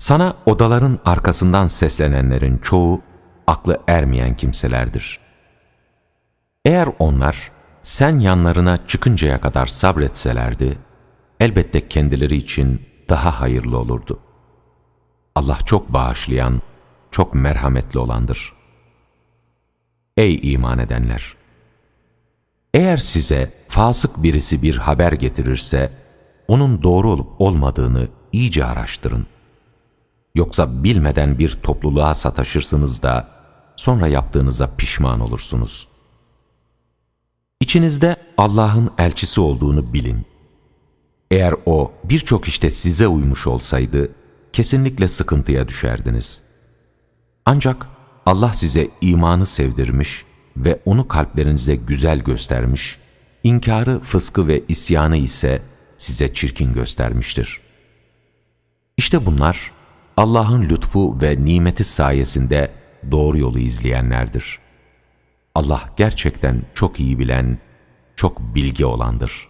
Sana odaların arkasından seslenenlerin çoğu aklı ermeyen kimselerdir. Eğer onlar sen yanlarına çıkıncaya kadar sabretselerdi, elbette kendileri için daha hayırlı olurdu. Allah çok bağışlayan, çok merhametli olandır. Ey iman edenler! Eğer size fasık birisi bir haber getirirse, onun doğru olup olmadığını iyice araştırın. Yoksa bilmeden bir topluluğa sataşırsınız da sonra yaptığınıza pişman olursunuz. İçinizde Allah'ın elçisi olduğunu bilin. Eğer o birçok işte size uymuş olsaydı, kesinlikle sıkıntıya düşerdiniz. Ancak Allah size imanı sevdirmiş ve onu kalplerinize güzel göstermiş, inkarı, fıskı ve isyanı ise size çirkin göstermiştir. İşte bunlar Allah'ın lütfu ve nimeti sayesinde doğru yolu izleyenlerdir. Allah gerçekten çok iyi bilen, çok bilgi olandır.''